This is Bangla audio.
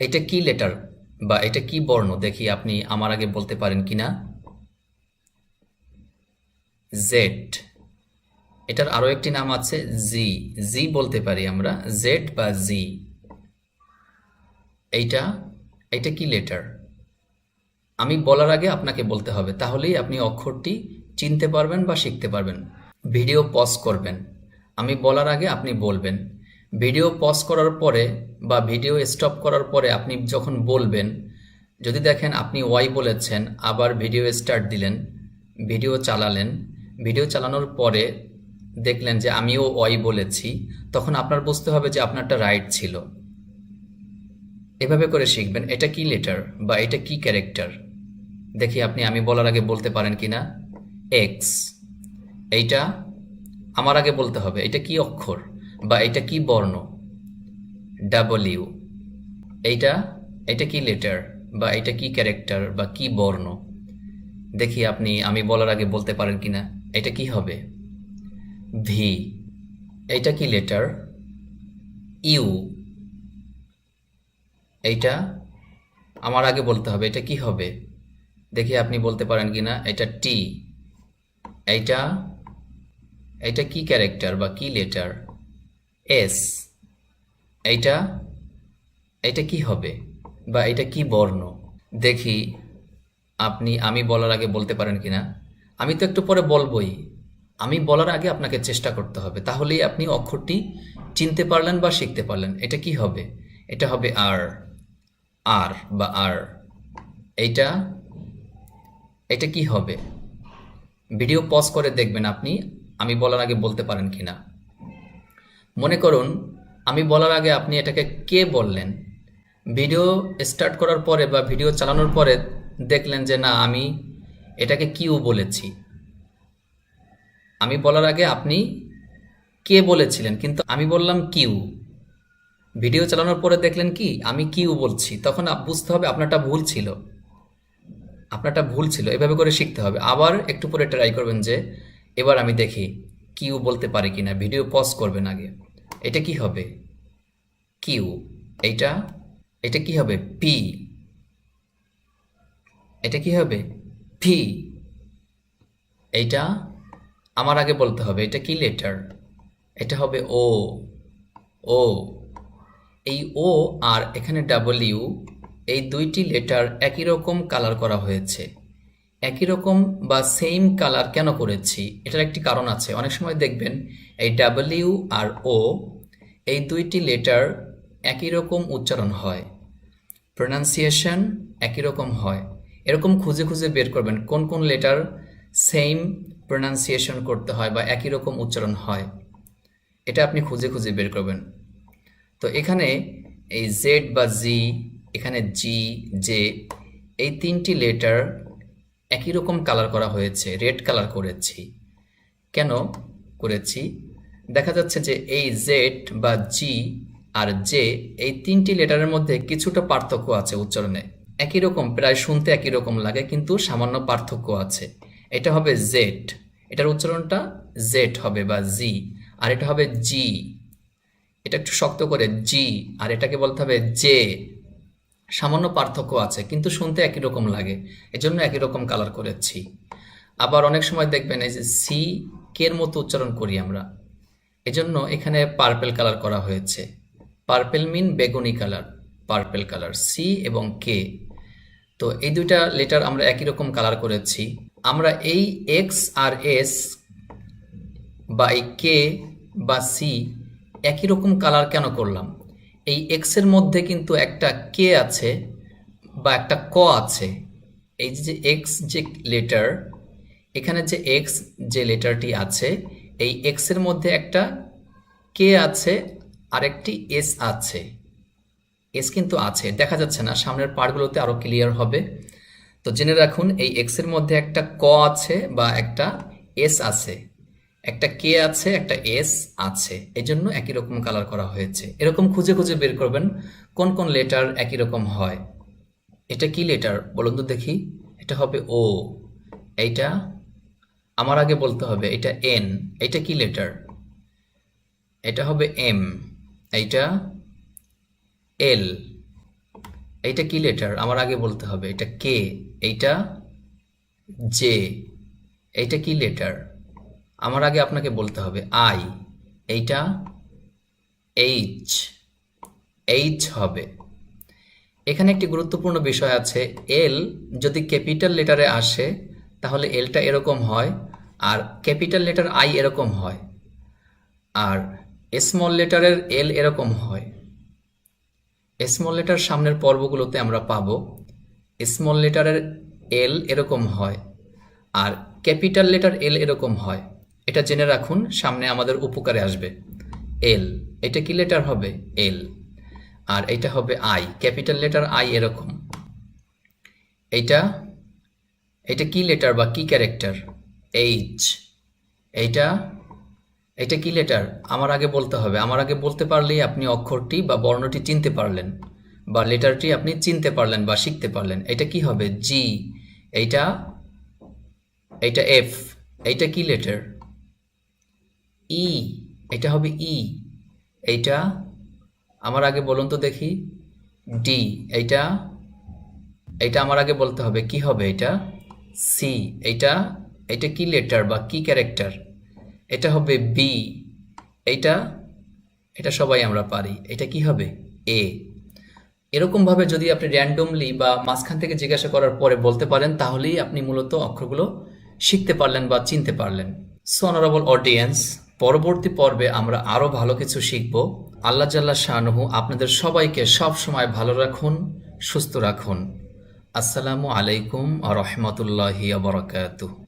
এটা কি লেটার বা এটা কি বর্ণ? দেখি আপনি আমার আগে বলতে পারেন কি না জেড এটার আরও একটি নাম আছে জি জি বলতে পারি আমরা জেড বা জি এইটা এটা কি লেটার আমি বলার আগে আপনাকে বলতে হবে, তাহলেই আপনি অক্ষরটি চিনতে পারবেন বা শিখতে পারবেন। ভিডিও পজ করবেন। আমি বলার আগে আপনি বলবেন। ভিডিও পজ করার পরে বা ভিডিও স্টপ করার পরে আপনি যখন বলবেন, যদি দেখেন আপনি ওয়াই বলেছেন, আবার ভিডিও স্টার্ট দিলেন ভিডিও চালালেন ভিডিও চালানোর পরে দেখলেন যে আমিও ওয়াই বলেছি, তখন আপনার বুঝতে হবে যে আপনারটা রাইট ছিল। এভাবে করে শিখবেন, এটা কি লেটার বা এটা কি ক্যারেক্টার দেখি আপনি, আমি বলার আগে বলতে পারেন কি না? এক্স এইটা আমার আগে বলতে হবে, এটা কি অক্ষর? বা এটা কি বর্ণ? ডাবলিউ এইটা, এটা কি লেটার বা এটা কি ক্যারেক্টার বা কি বর্ণ? দেখি আপনি, আমি বলার আগে বলতে পারেন কি না এটা কি হবে? ভি এইটা কি লেটার ইউ এইটা, আমার আগে বলতে হবে, এটা কি হবে? দেখি আপনি বলতে পারেন কি না এটা টি এইটা এইটা কি ক্যারেক্টার বা কি লেটার এস। এইটা এটা কি হবে? বা এটা কি বর্ণ? দেখি, আপনি, আমি বলার আগে বলতে পারেন কি না আমি তো একটু পরে বলবই। আমি বলার আগে আপনাকে চেষ্টা করতে হবে। তাহলেই আপনি অক্ষরটি চিনতে পারলেন বা শিখতে পারলেন। এটা কি হবে? এটা হবে আর। আর বা আর। এইটা এটা কি হবে? ভিডিও পজ করে দেখবেন আপনি, আমি বলার আগে বলতে পারেন কি না মনে করুন, আমি বলার আগে আপনি এটাকে কে বললেন? ভিডিও স্টার্ট করার পরে বা ভিডিও চালানোর পরে দেখলেন যে না, আমি এটাকে কিউ বলেছি। আমি বলার আগে আপনি কে বলেছিলেন? কিন্তু আমি বললাম কিউ। ভিডিও চালানোর পরে দেখলেন কি, আমি কিউ বলছি। তখন বুঝতে হবে আপনারটা ভুল ছিল। আপনারটা ভুল ছিল। এভাবে করে শিখতে হবে। আবার একটু পরে ট্রাই করবেন যে, এবার আমি দেখি কিউ বলতে পারি কিনা। ভিডিও পজ করবেন আগে। এটা কি হবে? কিউ এইটা? এটা কি হবে? পি এটা কি হবে? পি এইটা? আমার আগে বলতে হবে, এটা কি লেটার এটা হবে ও ও এই ও আর এখানে ডাব্লিউ এই দুইটি লেটার একই রকম কালার করা হয়েছে। একই রকম বা সেম কালার কেন করেছি? এটার একটি কারণ আছে। অনেক সময় দেখবেন, এই ডাব্লিউ আর ও এই দুইটি লেটার একই রকম উচ্চারণ হয়। প্রোনাউন্সিয়েশন একই রকম হয়। এরকম খুঁজে খুঁজে বের করবেন কোন কোন লেটার সেম প্রোনাউন্সিয়েশন করতে হয় বা একই রকম উচ্চারণ হয়। এটা আপনি খুঁজে খুঁজে বের করবেন। তো এখানে এই জেড বা জি এখানে জি জে এই তিনটি লেটার একই রকম কালার করা হয়েছে রেড কালার করেছি। কেন করেছি? দেখা যাচ্ছে যে এই জেড বা জি আর জে এই তিনটি লেটারের মধ্যে কিছুটা পার্থক্য আছে উচ্চারণে। একই রকম, প্রায় শুনতে একই রকম লাগে, কিন্তু সামান্য পার্থক্য আছে। এটা হবে জেড এটার উচ্চারণটা জেড হবে বা জি আর এটা হবে জি এটা একটু শক্ত করে জি আর এটাকে বলতে হবে জে সামান্য পার্থক্য আছে, কিন্তু শুনতে একই রকম লাগে। এজন্য একই রকম কালার করেছি। আবার অনেক সময় দেখবেন এই যে সি কের মতো উচ্চারণ করি আমরা। এজন্য এখানে পার্পেল কালার করা হয়েছে। পার্পেল মিন বেগুনি কালার পার্পেল কালার সি এবং কে তো এই দুইটা লেটার আমরা একই রকম কালার করেছি। আমরা এই এক্স আর এস বা এই কে বা সি একই রকম কালার কেন করলাম? এই এক্সের মধ্যে কিন্তু একটা কে আছে বা একটা ক আছে। এই যে এক্স যে লেটার এখানে যে এক্স যে লেটারটি আছে এই এক্সের মধ্যে একটা কে আছে, আরেকটি এস আছে। এস কিন্তু আছে, দেখা যাচ্ছে না, সামনের পার্টগুলোতে আরও ক্লিয়ার হবে। তো জেনে রাখুন, এই এক্সের মধ্যে একটা ক আছে বা একটা এস আছে। একটা কে আছে, একটা এস আছে। এই জন্য একই রকম কালার করা হয়েছে। এরকম খুঁজে খুঁজে বের করবেন, কোন কোন লেটার একই রকম হয়। এটা কি লেটার বলুন তো দেখি। এটা হবে ও এইটা আমার আগে বলতে হবে, এটা এন এটা কি লেটার এটা হবে এম এইটা এল এইটা কি লেটার আমার আগে বলতে হবে, এটা কে এইটা জে এইটা কি লেটার আমার আগে আপনাকে বলতে হবে আই এইটা এইচ এইচ হবে। এখানে একটি গুরুত্বপূর্ণ বিষয় আছে এল যদি ক্যাপিটাল লেটারে আসে, তাহলে এলটা এরকম হয় আর ক্যাপিটাল লেটার আই এরকম হয়, আর স্মল লেটারের এল এরকম হয়। স্মল লেটার সামনের পর্বগুলোতে আমরা পাবো স্মল লেটারের এল এরকম হয়, আর ক্যাপিটাল লেটার এল এরকম হয়। এটা জেনে রাখুন, সামনে আমাদের উপকারে আসবে। এল এটা কি লেটার হবে? এল আর এটা হবে আই ক্যাপিটাল লেটার আই এরকম। এইটা এটা কি লেটার বা কি ক্যারেক্টার এইচ এইটা? এটা কি লেটার আমার আগে বলতে হবে। আমার আগে বলতে পারলেই আপনি অক্ষরটি বা বর্ণটি চিনতে পারলেন বা লেটারটি আপনি চিনতে পারলেন বা শিখতে পারলেন। এটা কি হবে? জি এইটা? এইটা এফ এইটা কি লেটার ই এটা হবে ই এইটা? আমার আগে বলুন তো দেখি। ডি এইটা? এইটা আমার আগে বলতে হবে। কি হবে এটা? সি এইটা? এটা কি লেটার বা কি ক্যারেক্টার এটা হবে বি এইটা, এটা সবাই আমরা পারি। এটা কি হবে? এ এরকমভাবে যদি আপনি র্যান্ডমলি বা মাঝখান থেকে জিজ্ঞাসা করার পরে বলতে পারেন, তাহলেই আপনি মূলত অক্ষরগুলো শিখতে পারলেন বা চিনতে পারলেন। সো অনারেবল অডিয়েন্স পরবর্তী পর্বে আমরা আরও ভালো কিছু শিখব। আল্লাহ জাল্লা শাহনুহু আপনাদের সবাইকে সব সময় ভালো রাখুন, সুস্থ রাখুন। আসসালামু আলাইকুম আ রহমতুল্লাহি আবরকাতুহ